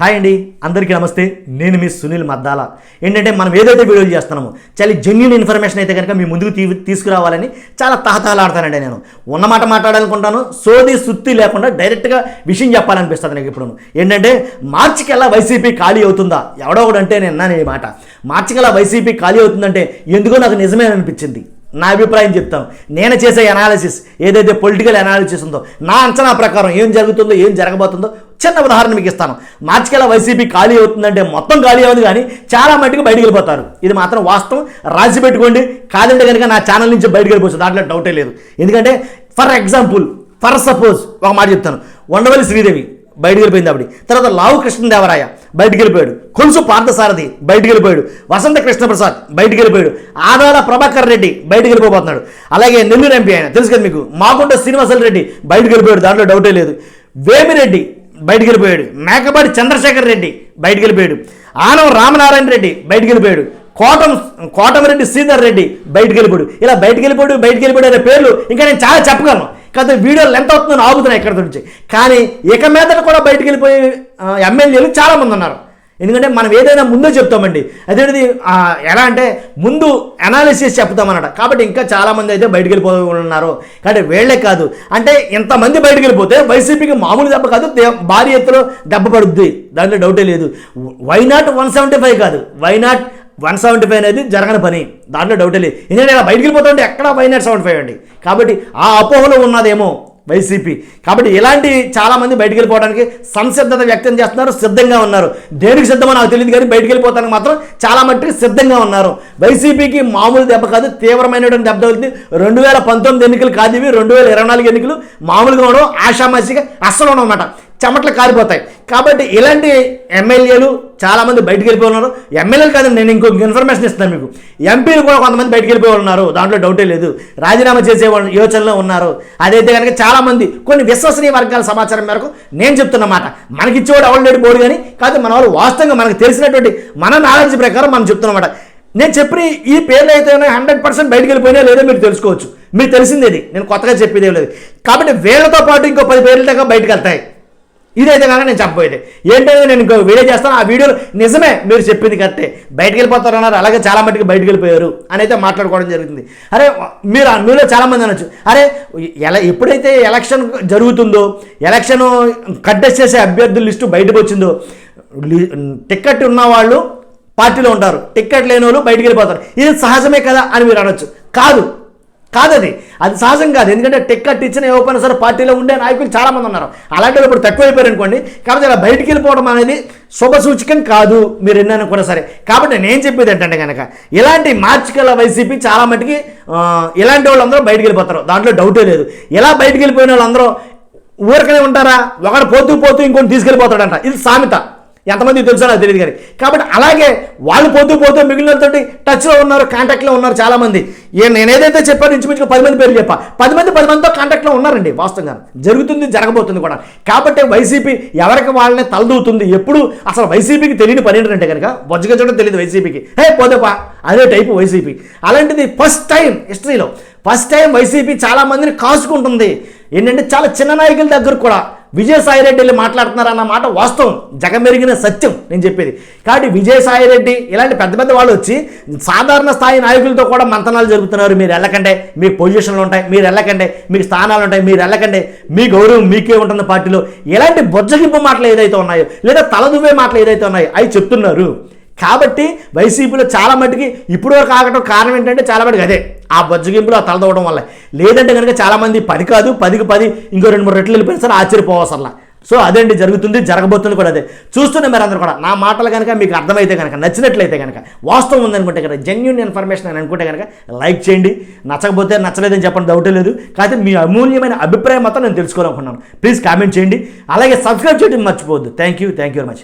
Hi అండి అందరికీ నమస్తే. నేను మీ సునీల్ మద్దాల. ఏంటంటే మనం ఏదైతే వీడియోలు చేస్తున్నామో చాలా జెన్యున్ ఇన్ఫర్మేషన్ అయితే కనుక మీ ముందుకు తీ తీసుకురావాలని చాలా తహతహలాడతానండి నేను. ఉన్నమాట మాట్లాడాలనుకుంటాను సోది సుత్తి లేకుండా డైరెక్ట్గా విషయం చెప్పాలనిపిస్తుంది నాకు ఇప్పుడు ఏంటంటే మార్చికెల్లా వైసీపీ ఖాళీ అవుతుందా? ఎవడో ఒకడు అంటే నేను అన్నాను ఈ మాట. మార్చికెల్లా వైసీపీ ఖాళీ అవుతుందంటే ఎందుకో నాకు నిజమే అనిపించింది. నా అభిప్రాయం చెప్తాను. నేను చేసే అనాలిసిస్ ఏదైతే పొలిటికల్ అనాలిసిస్ ఉందో నా అంచనా ప్రకారం ఏం జరుగుతుందో ఏం జరగబోతుందో చిన్న ఉదాహరణ మీకు ఇస్తాను. మార్చికెళ్ళ వైసీపీ ఖాళీ అవుతుందంటే మొత్తం ఖాళీ అవ్వదు కానీ చాలా మట్టుకు బయటకు వెళ్ళిపోతారు. ఇది మాత్రం వాస్తవం. రాసి పెట్టుకోండి. కాదంటే కనుక నా ఛానల్ నుంచి బయటికి వెళ్ళిపోవచ్చు. దాంట్లో డౌటే లేదు. ఎందుకంటే ఫర్ ఎగ్జాంపుల్ ఫర్ సపోజ్ ఒక మాట చెప్తాను. ఉండవల్లి శ్రీదేవి బయటికి వెళ్ళిపోయింది ఆవిడ. తర్వాత లావు కృష్ణదేవరాయ బయటికి వెళ్ళిపోయాడు. కొలుసు పార్థసారథి బయటికి వెళ్ళిపోయాడు. వసంత కృష్ణప్రసాద్ బయటికి వెళ్ళిపోయాడు. ఆదాల ప్రభాకర్ రెడ్డి బయటికి వెళ్ళిపోతున్నాడు అలాగే నెల్లూరు ఎంపీ ఆయన. తెలుసు కదా మీకు? మాగుంట శ్రీనివాసల్ రెడ్డి బయటికి వెళ్ళిపోయాడు. దాంట్లో డౌటే లేదు. వేమిరెడ్డి బయటికి వెళ్ళిపోయాడు మేకపాటి చంద్రశేఖర్ రెడ్డి బయటికి వెళ్ళిపోయాడు ఆనం రామనారాయణ రెడ్డి బయటికి వెళ్ళిపోయాడు కోటం కోటమిరెడ్డి శ్రీధర్ రెడ్డి బయటికి వెళ్ళిపోడు ఇలా బయటికి వెళ్ళిపోడు బయటికి వెళ్ళిపోడు అనే పేర్లు ఇంకా నేను చాలా చెప్పగలను. కాదు వీడియో లెంత్ అవుతుందని ఆగుతున్నాయి ఇక్కడ నుంచి కానీ ఇక మీదట కూడా బయటికి వెళ్ళిపోయే ఎమ్మెల్యేలు చాలామంది ఉన్నారు. ఎందుకంటే మనం ఏదైనా ముందే చెప్తామండి. అదేంటిది ఎలా అంటే ముందు అనాలిసిస్ చెప్తామన్నమాట. కాబట్టి ఇంకా చాలామంది అయితే బయటికి వెళ్ళిపోతున్నారు కాబట్టి వేళ్ళే కాదు. అంటే ఇంతమంది బయటికి వెళ్ళిపోతే వైసీపీకి మామూలు దెబ్బ కాదు భారీ ఎత్తులో దెబ్బ పడుద్ది. దాంట్లో డౌటే లేదు. Why not one seventy five కాదు. Why not one seventy five అనేది జరగని పని. దాంట్లో డౌటే లేదు. ఎందుకంటే ఇలా బయటికి వెళ్ళిపోతుంటే ఎక్కడ వై నాట్ సెవెంటీ ఫైవ్ అండి. కాబట్టి ఆ అపోహలో ఉన్నదేమో వైసీపీ. కాబట్టి ఇలాంటి చాలామంది బయటికి వెళ్ళిపోవడానికి సంసిద్ధత వ్యక్తం చేస్తున్నారు సిద్ధంగా ఉన్నారు. దేనికి సిద్ధమో నాకు తెలియదు కానీ బయటికి వెళ్ళిపోతానికి మాత్రం చాలా మట్టుకు సిద్ధంగా ఉన్నారు. వైసీపీకి మామూలు దెబ్బ కాదు తీవ్రమైనటువంటి దెబ్బ తగులుతుంది రెండు వేల పంతొమ్మిది ఎన్నికలు కాదు ఇవి రెండు వేల ఇరవై నాలుగు ఎన్నికలు మామూలుగా ఉండవు ఆషామాషిగా అస్సలు ఉండవు అన్నమాట. చెమట్లు కారిపోతాయి. కాబట్టి ఇలాంటి ఎమ్మెల్యేలు చాలామంది బయటికి వెళ్ళిపోతున్నారు ఎమ్మెల్యేలు కాదండి నేను ఇంకొక ఇన్ఫర్మేషన్ ఇస్తాను మీకు. ఎంపీలు కూడా కొంతమంది బయటకు వెళ్ళిపోయి ఉన్నారు. దాంట్లో డౌటే లేదు. రాజీనామా చేసే యోచనలో ఉన్నారు. అదైతే కనుక చాలామంది కొన్ని విశ్వసనీయ వర్గాల సమాచారం మేరకు నేను చెప్తున్నమాట మనకిచ్చేవాడు ఎవరు బోర్డు కానీ కాదు మన వాళ్ళు వాస్తవంగా మనకు తెలిసినటువంటి మన నాలెడ్జ్ ప్రకారం మనం చెప్తున్నమాట నేను చెప్పిన ఈ పేర్లు అయితే హండ్రెడ్ పర్సెంట్ బయటకు వెళ్ళిపోయినా లేదో మీరు తెలుసుకోవచ్చు. మీరు తెలిసిందేది నేను కొత్తగా చెప్పేది లేదు. కాబట్టి వీళ్ళతో పాటు ఇంకో పది పేర్ల దాకా బయటకు వెళ్తాయి. ఇదైతే కనుక నేను చెప్పబోయేది. ఏంటంటే నేను ఇంకో వీడియో చేస్తాను. ఆ వీడియోలో నిజమే మీరు చెప్పింది కరెక్టే. బయటకు వెళ్ళిపోతారు అన్నారు అలాగే చాలా మట్టుకు బయటకు వెళ్ళిపోయారు అని అయితే మాట్లాడుకోవడం జరుగుతుంది అరే మీరు మీలో చాలామంది అనొచ్చు. అరే ఎలా ఎప్పుడైతే ఎలక్షన్ జరుగుతుందో ఎలక్షన్ కంటెస్ట్ చేసే అభ్యర్థుల లిస్టు బయటకు వచ్చిందో టికెట్ ఉన్న వాళ్ళు పార్టీలో ఉంటారు. టికెట్ లేని వాళ్ళు బయటకు వెళ్ళిపోతారు. ఇది సహజమే కదా అని మీరు అనొచ్చు. కాదు కాదది. అది సహజం కాదు. ఎందుకంటే టిక్కెట్ ఇచ్చిన ఇవ్వకపోయినా సరే పార్టీలో ఉండే నాయకులు చాలామంది ఉన్నారు. అలాంటి ఇప్పుడు ఇప్పుడు తక్కువైపోయారు అనుకోండి కాబట్టి ఇలా బయటికి వెళ్ళిపోవడం అనేది శుభ సూచకం కాదు మీరు ఎన్ని అనుకున్నా సరే. కాబట్టి నేను చెప్పేది ఏంటంటే కనుక ఇలాంటి మార్చికల వైసీపీ చాలా మటుకి ఇలాంటి వాళ్ళందరూ బయటికి వెళ్ళిపోతారు. దాంట్లో డౌటే లేదు. ఇలా బయటికి వెళ్ళిపోయిన వాళ్ళందరూ ఊరికనే ఉంటారా? ఒకడు పోతూ పోతూ ఇంకొని తీసుకెళ్ళిపోతాడంట. ఇది సామెత. ఎంతమంది తెలుసో నాకు తెలియదు కానీ. కాబట్టి అలాగే వాళ్ళు పోతూ పోతూ మిగిలినతోటి టచ్లో ఉన్నారు కాంటాక్ట్లో ఉన్నారు చాలామంది. ఏ నేను ఏదైతే చెప్పాను ఇంచుమించుగా పది మంది పేర్లు చెప్పా. పది మంది పది మందితో కాంటాక్ట్లో ఉన్నారండి వాస్తవంగా. జరుగుతుంది జరగబోతుంది కూడా. కాబట్టి వైసీపీ ఎవరికి వాళ్ళని తలదూతుంది ఎప్పుడు? అసలు వైసీపీకి తెలియని పని ఏంటంటే కనుక బొజ్జగచ్చడం తెలియదు వైసీపీకి. హే పోదేపా అదే టైపు వైసీపీ. అలాంటిది ఫస్ట్ టైం హిస్టరీలో ఫస్ట్ టైం వైసీపీ చాలా మందిని కాసుకుంటుంది. ఏంటంటే చాలా చిన్న నాయకుల దగ్గర కూడా విజయసాయిరెడ్డిని మాట్లాడుతున్నారు అన్న మాట వాస్తవం. జగమెరిగిన సత్యం నేను చెప్పేది. కాబట్టి విజయసాయిరెడ్డి ఇలాంటి పెద్ద పెద్ద వాళ్ళు వచ్చి సాధారణ స్థాయి నాయకులతో కూడా మంతనాలు జరుపుతున్నారు. మీరు వెళ్ళకండి మీ పొజిషన్లు ఉంటాయి మీరు వెళ్ళకండి మీకు స్థానాలు ఉంటాయి మీరు వెళ్ళకండి మీ గౌరవం మీకే ఉంటుంది పార్టీలో ఇలాంటి బొజ్జగింపు మాటలు ఏదైతే ఉన్నాయో లేదా తలదువ్వే మాటలు ఏదైతే ఉన్నాయో అవి చెప్తున్నారు. కాబట్టి వైసీపీలో చాలా మట్టుకి ఇప్పుడు వరకు ఆగటం కారణం ఏంటంటే చాలా మటుకు అదే. ఆ బొజ్జగింపులు ఆ తలదవడం వల్ల. లేదంటే కనుక చాలామంది పది కాదు పదికి పది ఇంకో రెండు మూడు రెట్లు వెళ్ళిపోయిన సరే ఆశ్చర్యపోవసరలా సో అదేంటి జరుగుతుంది? జరగబోతుంది కూడా అదే. చూస్తున్న మీరు అందరూ కూడా. నా మాటలు కనుక మీకు అర్థమైతే కనుక నచ్చినట్లయితే కనుక వాస్తవం ఉందనుకుంటే కనుక జెన్యున్ ఇన్ఫర్మేషన్ అని అనుకుంటే కనుక లైక్ చేయండి. నచ్చకపోతే నచ్చలేదని చెప్పడం డౌటే లేదు. కాకపోతే మీ అమూల్యమైన అభిప్రాయం మాత్రం నేను తెలుసుకోవాలనుకున్నాను ప్లీజ్ కామెంట్ చేయండి. అలాగే సబ్స్క్రైబ్ చేయడం మర్చిపోవద్దు. Thank you thank you very much